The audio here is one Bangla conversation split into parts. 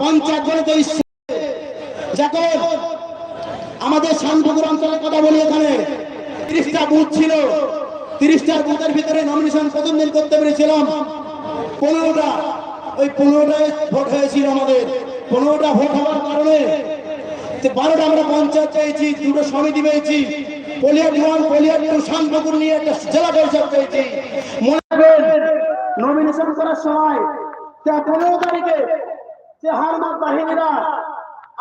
পঞ্চায়েত বলে তো দেখো, আমাদের শান্তপুর অঞ্চলের কথা বলি এখানে। তিরিশটা বুথ ছিল তিরিশটার বুথের ভিতরে নমিনেশন প্রথম দিন করতে পেরেছিলাম। পনেরোটা, ওই পনেরোটায় ভোট হয়েছিল আমাদের। পনেরোটা ভোট হওয়ার কারণে বারোটা আমরা পঞ্চায়েত পেয়েছি, দুটো সমিতি পেয়েছি। পলিয়ার ওয়ান, পলিয়ার টু শান্তপুর নিয়ে একটা জেলা পরিষদ পেয়েছি। মনে নমিনেশন করার সময় পনেরো তারিখে যে হারমাত বাহিনীরা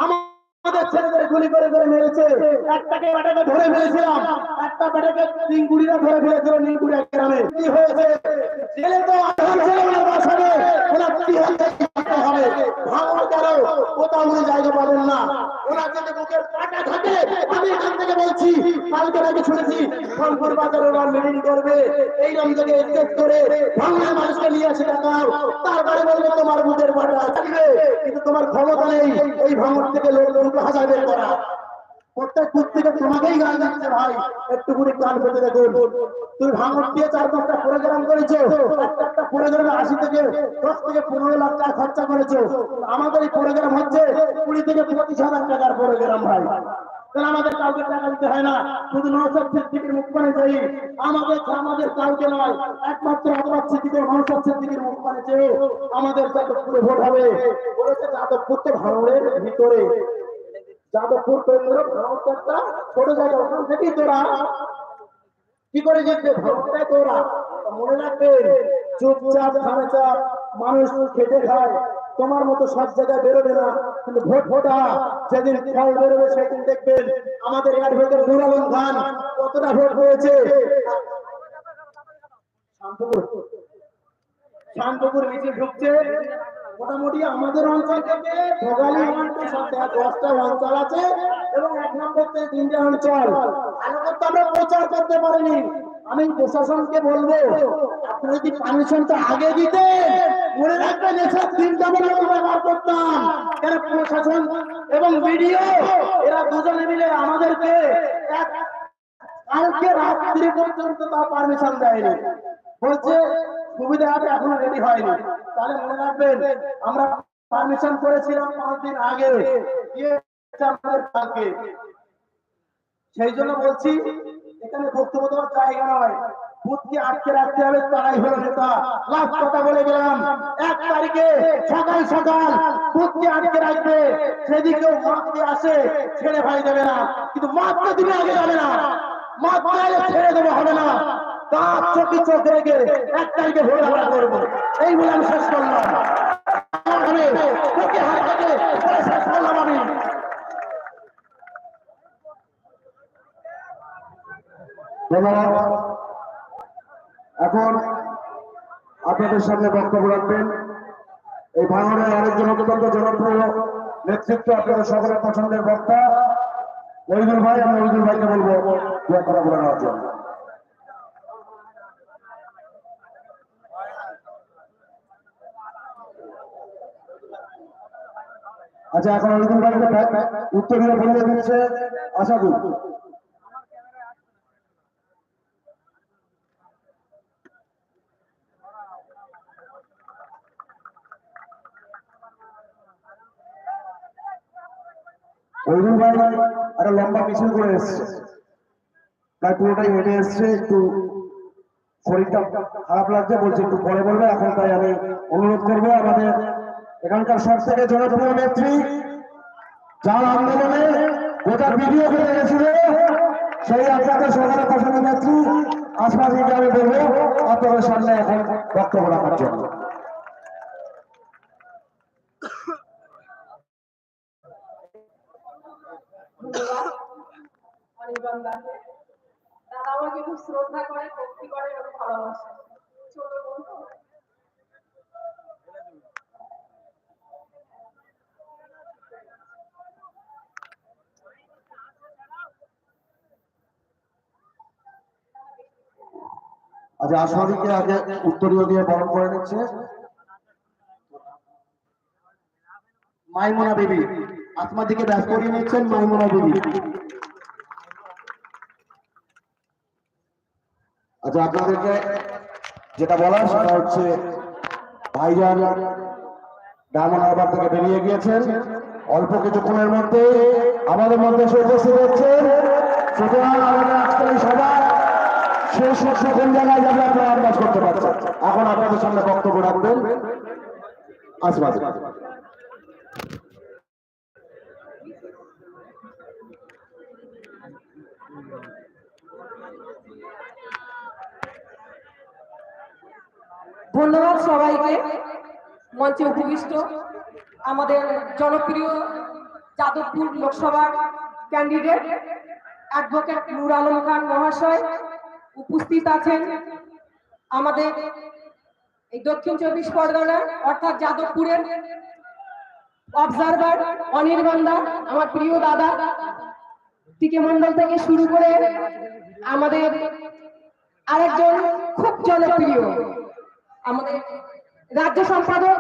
আমাদের ছেলেদের গুলি করে করে মেরেছে। একটাকে বেটাকে ধরে ফেলেছিলাম। একটা বেটাকে তিনগুড়িরা ধরে ফেলেছিল নীলগুড়িয়া গ্রামে। কি হয়েছে? ছেলে তো আধার ছেলে কি হয়েছে হবে। কোথাও উনি জায়গা পাবেন না। ওনার যদি বুকের পাটা থাকে, আমি এখান থেকে বলছি, কালকে নাকি শুনেছি খানপুর ওরা করবে। এই রকম থেকে করে মানুষকে নিয়ে আসে দেখাও তারপরে বলবে, তোমার বুকের পাটা থাকবে কিন্তু তোমার ক্ষমতা নেই। এই ভাঙর থেকে লোক হাজার করা। প্রত্যেক থেকে তোমাকেই গান যাচ্ছে ভাই। একটু করে কান পেতে দেখুন। তুমি ভাঙর দিয়ে চার পাঁচটা প্রোগ্রাম করেছ। একটা প্রোগ্রামে আশি থেকে দশ থেকে পনেরো লাখ টাকা খরচা করেছ। আমাদের এই প্রোগ্রাম হচ্ছে কুড়ি থেকে পঁচিশ হাজার টাকার প্রোগ্রাম ভাই। আমাদের কাউকে টাকা দিতে হয় না। শুধু নৌসাদ সিদ্দিকের মুখ পানে চাই। আমাদের আমাদের কাউকে নয়। একমাত্র অপরাধ সিদ্দিকের নৌসাদ সিদ্দিকের মুখ পানে চেয়ে আমাদের যাদবপুরে ভোট হবে। বলেছে যাদবপুর তো ভাঙড়ের ভিতরে যাদবপুর কেন্দ্র ছোট জায়গা ওখান থেকেই তোরা। কি করে ভারতটাই তোরা। মনে রাখবেন চুপচাপ মানুষ খায়। তোমার মতো সব জায়গায় বেরোবে না। কিন্তু ভোট ভোটা, যেদিন ফল বেরোবে, সেদিন দেখবেন আমাদের অ্যাডভোকেট নুর আলম খান কতটা ভোট হয়েছে শান্তপুর। শান্তপুর মিছিল ঢুকছে। মোটামুটি আমাদের অঞ্চল থেকে সপ্তাহে দশটা অঞ্চল আছে এবং এক নম্বর থেকে অঞ্চল। আমরা প্রচার করতে পারিনি। আমি প্রশাসনকে বলব আপনি যদি আগে দিতে মনে রাখবেন, এসব আমরা ব্যবহার করতাম কেন প্রশাসন এবং ভিডিও এরা দুজনে মিলে আমাদেরকে কালকে রাত্রি পর্যন্ত তা পারমিশন দেয়নি। বলছে সুবিধা আছে এখনও রেডি হয়নি। তাহলে মনে রাখবেন, আমরা পারমিশন করেছিলাম পাঁচ দিন আগে। সেই জন্য বলছি, এখানে বক্তব্য দেওয়ার জায়গা নয়। হবে বলে গেলাম, এক তারিখে আটকে রাখবে। আসে, ছেড়ে দেবে না। কিন্তু আগে যাবে না। ছেড়ে দেবো, হবে না। তার চোখে চোখ রেখে এক তারিখে ভোট আমরা করব। এই বলে আমি শেষ করলাম। এখন আপনাদের সামনে বক্তব্য রাখবেন। এই ভাঙনের আরেকজন অত্যন্ত জনপ্রিয় নেতৃত্ব আপনাদের সকলের পছন্দের বক্তা। ওইদুল ভাই আমি ওইদুল ভাইকে বলব কথা বলে নেওয়ার জন্য। আচ্ছা এখন ওইদুল ভাইকে উত্তর দিয়ে বলে দিচ্ছে আশাদুল। অর্জুন ভাই একটা লম্বা মিছিল করে এসছে। প্রায় পুরোটাই হেঁটে এসছে, একটু শরীরটা খারাপ লাগছে বলছে, একটু পরে বলবে, এখন তাই আমি অনুরোধ করব আমাদের এখানকার থেকে জনপ্রিয় নেত্রী, যার আন্দোলনে গোটা ভিডিও করে গেছিল সেই আপনাদের সরকারের পছন্দ নেত্রী আশপাশিকে আমি বলব, আপনাদের সামনে এখন বক্তব্য রাখার জন্য। দাদা আমাকে খুব শ্রদ্ধা করে, ভক্তি করে এবং ভালোবাসে। ছোট আচ্ছা আগে উত্তরীয় দিয়ে বরণ করে নিচ্ছে। বিবি আসমাদিকে ব্যস্ত করিয়ে নিচ্ছেন আচ্ছা আপনাদেরকে যেটা বলার সেটা হচ্ছে, ভাইজান ডায়মন্ড হারবার থেকে বেরিয়ে গিয়েছেন। অল্প কিছুক্ষণের মধ্যে আমাদের মধ্যে এসে উপস্থিত হচ্ছেন সুতরাং আমাদের আজকের এই সভা শেষ হচ্ছে কোন জায়গায় যাবে আপনারা আন্দাজ এখন আপনাদের সামনে বক্তব্য রাখবেন। ধন্যবাদ সবাইকে, মঞ্চে উপবিষ্ট। আমাদের জনপ্রিয় যাদবপুর লোকসভার ক্যান্ডিডেট অ্যাডভোকেট নূর আলম খান মহাশয় উপস্থিত আছেন। আমাদের এই দক্ষিণ চব্বিশ পরগনা, অর্থাৎ যাদবপুরের অবজারভার অনির্বাণদা আমার প্রিয় দাদা, টিকে মন্ডল থেকে শুরু করে আমাদের আরেকজন খুব জনপ্রিয়, আমাদের রাজ্য সম্পাদক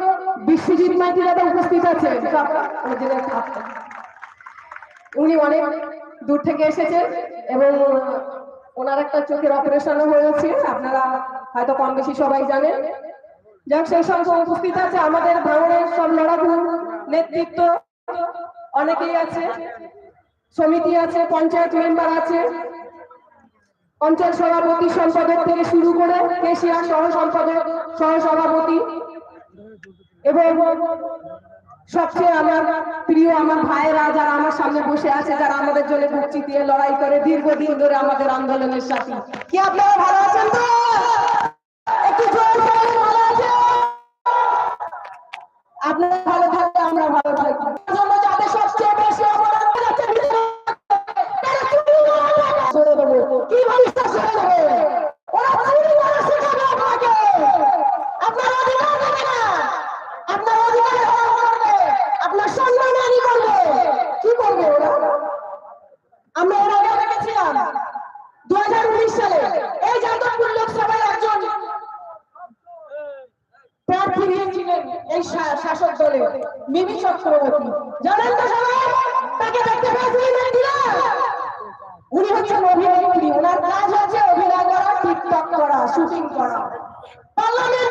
বিশ্বজিৎ মাইতি দাদা উপস্থিত আছেন। উনি অনেক দূর থেকে এসেছেন এবং ওনার একটা চোখের অপারেশনও হয়েছে, আপনারা হয়তো কম বেশি সবাই জানেন। যাক, সেই সঙ্গে উপস্থিত আছে আমাদের ভাঙনের সব লড়াকু, নেতৃত্ব, অনেকেই আছে, সমিতি আছে, পঞ্চায়েত মেম্বার আছে। অঞ্চল সভাপতি সম্পাদক থেকে শুরু করে কেশিয়া সহ সম্পাদক সহ সভাপতি এবং সবচেয়ে আমার প্রিয় আমার ভাইয়েরা যারা আমার সামনে বসে আছে, যারা আমাদের জন্য বুক দিয়ে লড়াই করে দীর্ঘদিন ধরে আমাদের আন্দোলনের সাথে। কি আপনারা ভালো আছেন তো? আপনারা ভালো থাকলে আমরা ভালো থাকি উনি হচ্ছেন অভিনেত্রী ওনার কাজ হচ্ছে অভিনয় করা টিকটক করা শুটিং করা। পার্লামেন্টে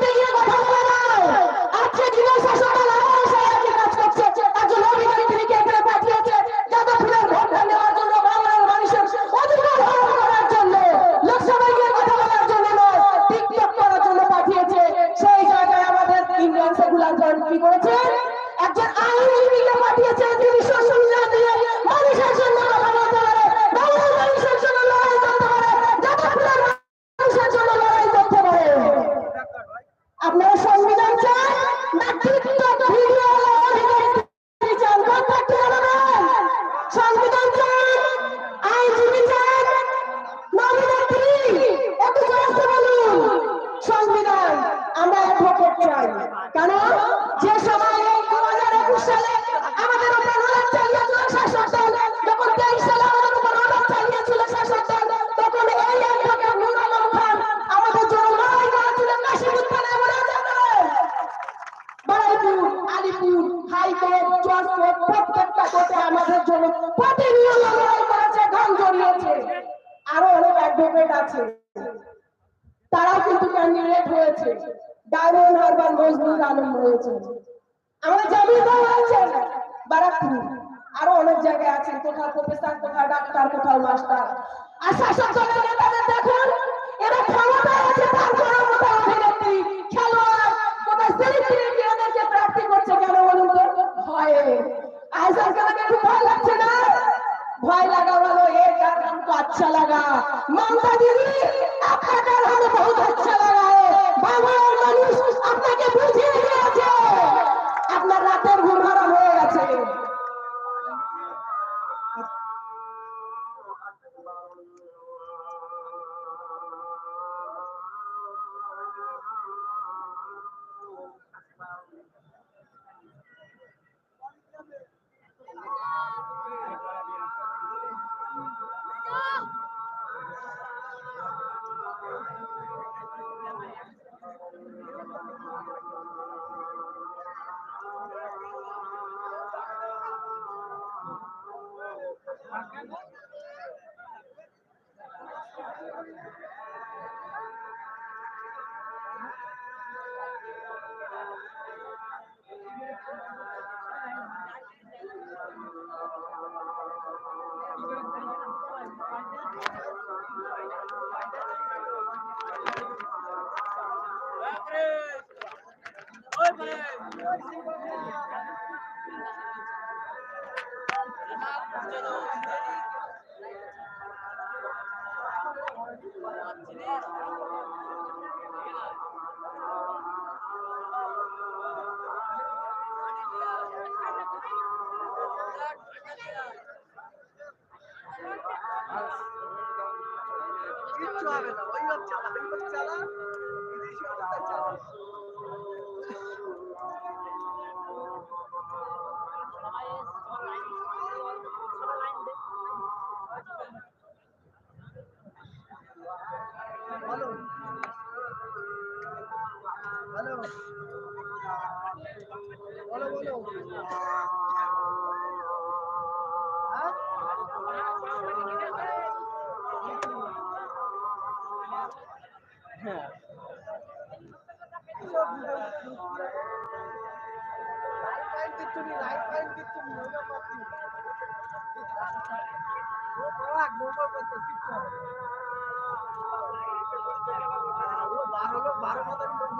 আপনারা আছে তারাও কিন্তু হয়েছে আমাদের জামিনদার হয়েছেন বারাকপুর আরও অনেক জায়গায় আছেন কোথাও প্রফেসর কোথাও ডাক্তার, কোথাও মাস্টার। আর শাসক দলের নেতাদের দেখুন এরা ক্ষমতায় আছে তারপরেও কোথাও অভিনেত্রী খেলোয়াড় কোথাও সেলিব্রিটি এদেরকে প্রার্থী করছে কেন বলুন তো ভয়ে আইসার কেন একটু ভয় লাগছে না ভয় লাগা वालो एक डर हमको अच्छा लगा ममता दीदी आपका डर हमें बहुत अच्छा लगा है বাংলার কিচ্ছু হবে না। ওই বাচ্চা ওই বাচ্চা বারো লোক বারো মাথার লোক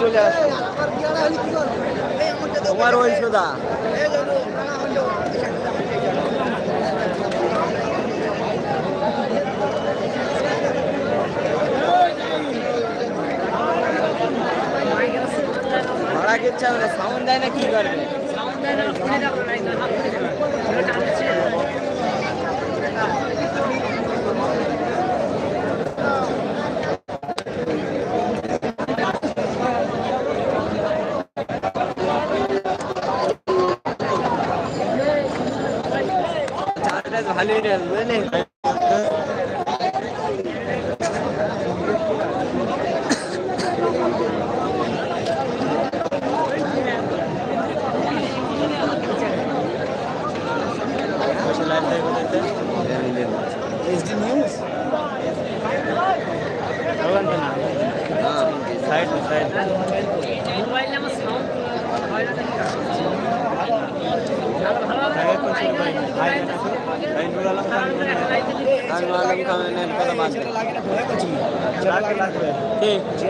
চলে আসো। তোমার ভাড়া কিচ্ছু সাউন্ড দেয় না কি করবে? চার্জটা ভালোই নেন বুঝলেন সাইড সাইড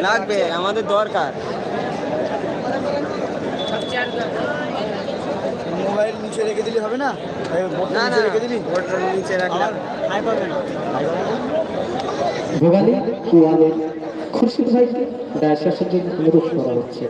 লাগবে আমাদের দরকার। মোবাইল নিচে রেখে দিলে হবে না? না না ওটার নিচে রাখলাম। ভোগালী খুরশিদ ভাইকে দায় শাসের জন্য অনুরোধ করা হচ্ছে।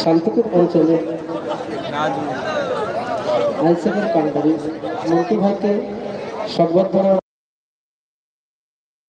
শান্তিপুর অঞ্চলে আইসিএফের কাণ্ডারি মন্টু ভাইকে সংবর্ধনা